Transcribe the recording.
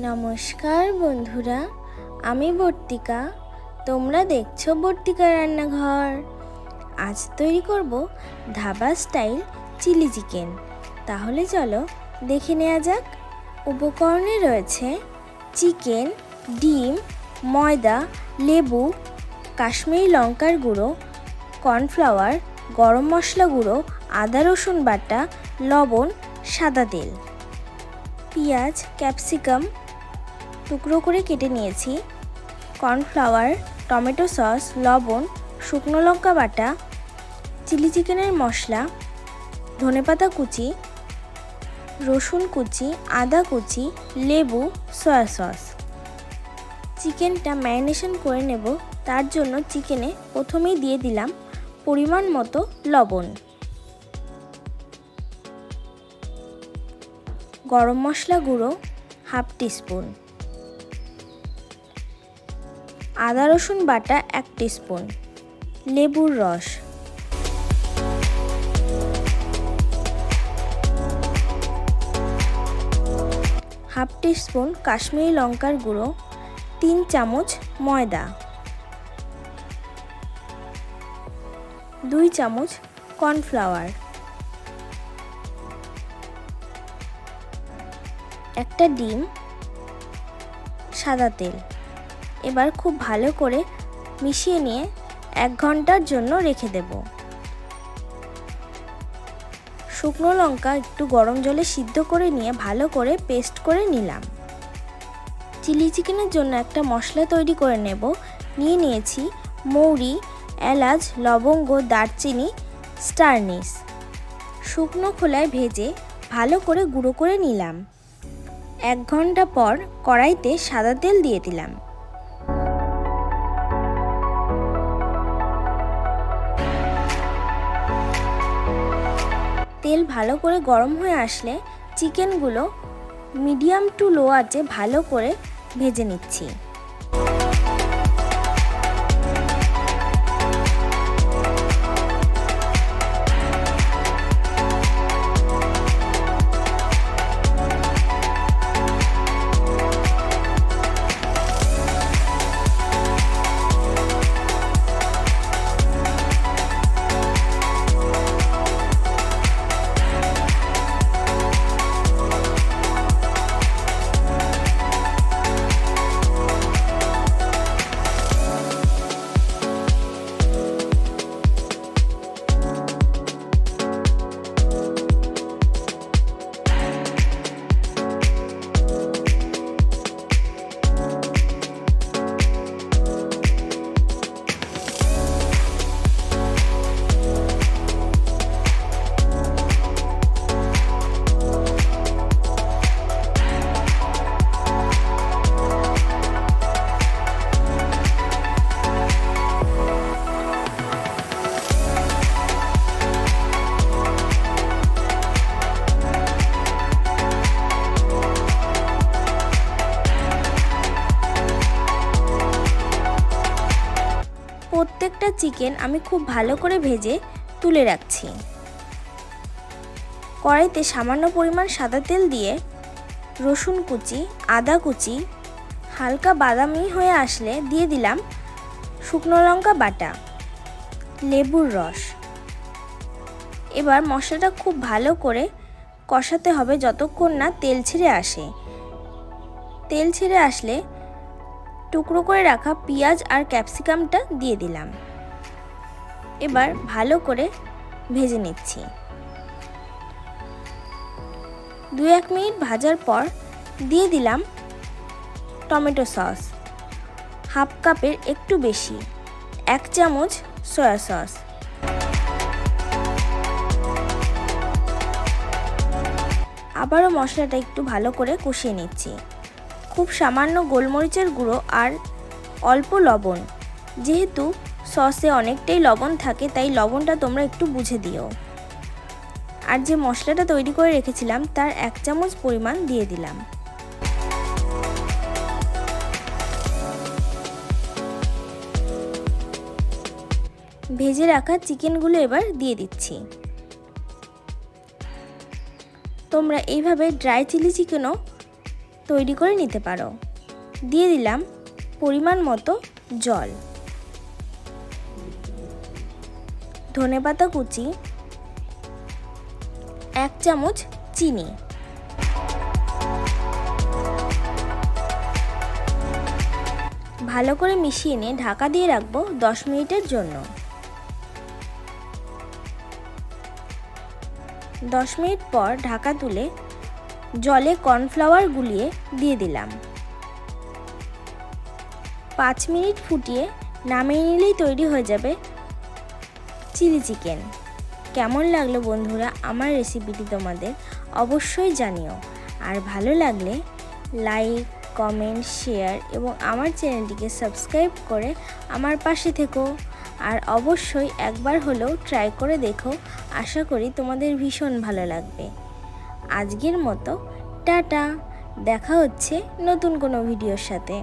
নমস্কার বন্ধুরা, আমি বর্তিকা। তোমরা দেখছ বর্তিকা রান্নাঘর। আজ তৈরি করব ধাবা স্টাইল চিলি চিকেন। তাহলে চলো দেখে নেওয়া যাক। উপকরণে রয়েছে চিকেন, ডিম, ময়দা, লেবু, কাশ্মীরি লঙ্কার গুঁড়ো, কর্নফ্লাওয়ার, গরম মশলা গুঁড়ো, আদা রসুন বাটা, লবণ, সাদা তেল। পেঁয়াজ, ক্যাপসিকাম টুকরো করে কেটে নিয়েছি। কর্নফ্লাওয়ার, টমেটো সস, লবণ, শুকনো লঙ্কা বাটা, চিলি চিকেনের মশলা, ধনেপাতা কুচি, রসুন কুচি, আদা কুচি, লেবু, সয়া সস। চিকেনটা ম্যারিনেশন করে নেব। তার জন্য চিকেনে প্রথমেই দিয়ে দিলাম পরিমাণ মতো লবণ। গরম মশলা গুঁড়ো হাফ টিস্পুন আদা, রসুন বাটা এক টিস্পুন লেবুর রস। হাফ টিস্পুন কাশ্মীরি লঙ্কার গুঁড়ো, তিন চামচ ময়দা। দুই চামচ কর্নফ্লাওয়ার। একটা ডিম, সাদা তেল। এবার খুব ভালো করে মিশিয়ে নিয়ে এক ঘণ্টার জন্য রেখে দেব। শুকনো লঙ্কা একটু গরম জলে সিদ্ধ করে নিয়ে ভালো করে পেস্ট করে নিলাম। চিলি চিকেনের জন্য একটা মশলা তৈরি করে নেব। নিয়ে নিয়েছি মৌরি, এলাচ, লবঙ্গ, দারচিনি, স্টারনিস। শুকনো খোলায় ভেজে ভালো করে গুঁড়ো করে নিলাম। এক ঘণ্টা পর কড়াইতে সাদা তেল দিয়ে দিলাম। তেল ভালো করে গরম হয়ে আসলে চিকেনগুলো মিডিয়াম টু লো আঁচে ভালো করে ভেজে নিচ্ছি। প্রত্যেকটা চিকেন আমি খুব ভালো করে ভেজে তুলে রাখছি। কড়াইতে সামান্য পরিমাণ সাদা তেল দিয়ে রসুন কুচি, আদা কুচি, হালকা বাদামি হয়ে আসলে দিয়ে দিলাম শুকনো লঙ্কা বাটা, লেবুর রস। এবার মশলাটা খুব ভালো করে কষাতে হবে যতক্ষণ না তেল ছেড়ে আসে। তেল ছেড়ে আসলে টুকরো করে রাখা পেঁয়াজ আর ক্যাপসিকামটা দিয়ে দিলাম। এবার ভালো করে ভেজে নিচ্ছি। দু এক মিনিট ভাজার পর দিয়ে দিলাম টমেটো সস। হাফ কাপের একটু বেশি, এক চামচ সয়া সস। আবারও মশলাটা একটু ভালো করে কষিয়ে নিচ্ছি। খুব সামান্য গোলমরিচের গুঁড়ো আর অল্প লবণ। যেহেতু সসে অনেকটাই লবণ থাকে, তাই লবণটা তোমরা একটু বুঝে দিও। আর যে মশলাটা তৈরি করে রেখেছিলাম, তার এক চামচ পরিমাণ দিয়ে দিলাম। ভেজে রাখা চিকেনগুলো এবার দিয়ে দিচ্ছি। তোমরা এইভাবে ড্রাই চিলি চিকেনও তৈরি করে নিতে পারো। দিয়ে দিলাম পরিমাণ মতো জল। ধনেপাতা কুচি, এক চামচ চিনি। ভালো করে মিশিয়ে নিয়ে ঢাকা দিয়ে রাখব দশ মিনিটের জন্য। দশ মিনিট পর ঢাকা তুলে জলে কর্নফ্লাওয়ার গুলিয়ে দিয়ে দিলাম। পাঁচ মিনিট ফুটিয়ে নামিয়ে নিলেই তৈরি হয়ে যাবে চিলি চিকেন। কেমন লাগল বন্ধুরা আমার রেসিপিটি তোমাদের অবশ্যই জানিও। আর ভালো লাগলে লাইক কমেন্ট শেয়ার এবং আমার চ্যানেলটিকে সাবস্ক্রাইব করে আমার পাশে থেকো। আর অবশ্যই একবার হলেও ট্রাই করে দেখো। আশা করি তোমাদের ভীষণ ভালো লাগবে। আজকের মতো টাটা। দেখা হচ্ছে নতুন কোনো ভিডিওর সাথে।